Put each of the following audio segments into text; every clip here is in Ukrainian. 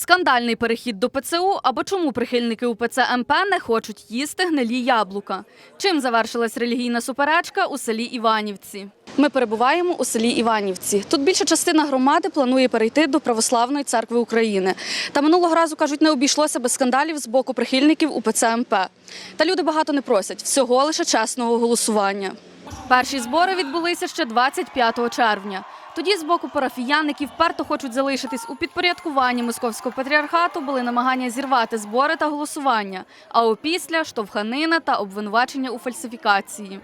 Скандальний перехід до ПЦУ або чому прихильники УПЦ МП не хочуть їсти гнилі яблука? Чим завершилась релігійна суперечка у селі Іванівці? Ми перебуваємо у селі Іванівці. Тут більша частина громади планує перейти до Православної церкви України. Та минулого разу кажуть, не обійшлося без скандалів з боку прихильників УПЦ МП. Та люди багато не просять всього лише чесного голосування. Перші збори відбулися ще 25 червня. Тоді з боку парафіян, які вперто хочуть залишитись у підпорядкуванні московського патріархату, були намагання зірвати збори та голосування. А опісля штовханина та обвинувачення у фальсифікації.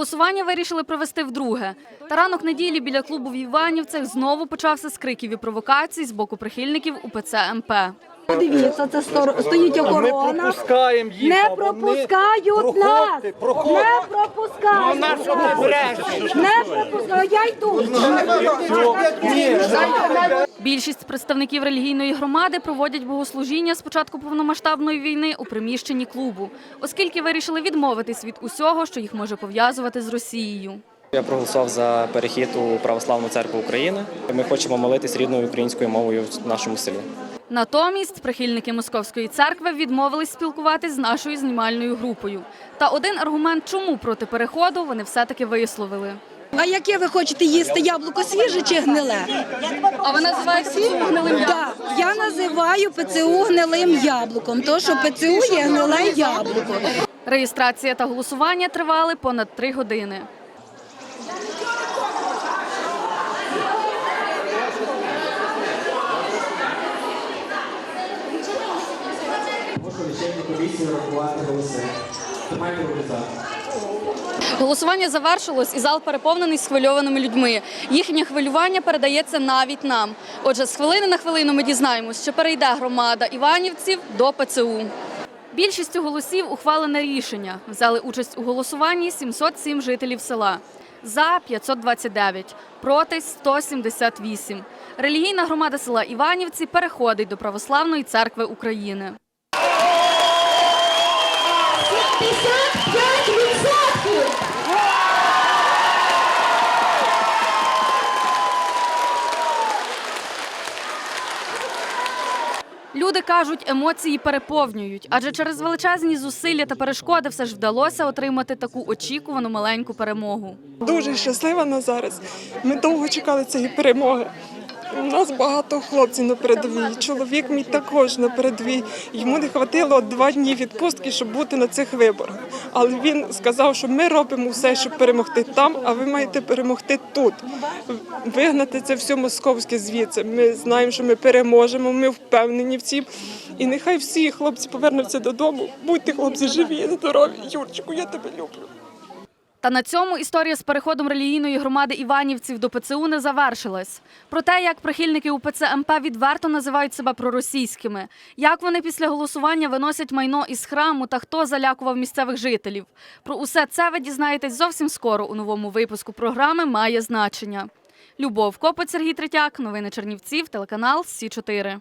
Голосування вирішили провести вдруге. Та ранок неділі біля клубу в Іванівцях знову почався з криків і провокацій з боку прихильників УПЦ МП. Дивіться, це стоїть охорона. пропускаємо їх. Не пропускають нас! Не пропускають! Нас? Не пропускають! Я йду! Більшість представників релігійної громади проводять богослужіння з початку повномасштабної війни у приміщенні клубу, оскільки вирішили відмовитись від усього, що їх може пов'язувати з Росією. Я проголосував за перехід у Православну церкву України. Ми хочемо молитись рідною українською мовою в нашому селі. Натомість прихильники московської церкви відмовились спілкуватись з нашою знімальною групою. Та один аргумент, чому проти переходу, вони все-таки висловили. А яке ви хочете їсти? Яблуко свіже чи гниле? А ви називаєте ПЦУ гнилим Так, я називаю ПЦУ гнилим яблуком, тому що ПЦУ є гниле яблуко. Реєстрація та голосування тривали понад три години. Прошу лічильні комісії рахувати голоси. Тримайте руки за. Голосування завершилось, і зал переповнений схвильованими людьми. Їхнє хвилювання передається навіть нам. Отже, з хвилини на хвилину ми дізнаємось, що перейде громада іванівців до ПЦУ. Більшістю голосів ухвалене рішення. Взяли участь у голосуванні 707 жителів села. За 529, проти 178. Релігійна громада села Іванівці переходить до Православної церкви України. Люди кажуть, емоції переповнюють, адже через величезні зусилля та перешкоди все ж вдалося отримати таку очікувану маленьку перемогу. Дуже щаслива на зараз. Ми довго чекали цієї перемоги. У нас багато хлопців на передовій. Чоловік мій також на передовій. Йому не хватило два дні відпустки, щоб бути на цих виборах. Але він сказав, що ми робимо все, щоб перемогти там, а ви маєте перемогти тут. Вигнати це все московське звідси. Ми знаємо, що ми переможемо. Ми впевнені в цім. І нехай всі хлопці повернуться додому. Будьте хлопці живі, здорові. Юрчику, я тебе люблю. Та на цьому історія з переходом релігійної громади іванівців до ПЦУ не завершилась. Про те, як прихильники УПЦ МП відверто називають себе проросійськими, як вони після голосування виносять майно із храму та хто залякував місцевих жителів. Про усе це ви дізнаєтесь зовсім скоро у новому випуску програми Має значення. Любов Копець, Сергій Третяк, новини Чернівців, телеканал Сі 4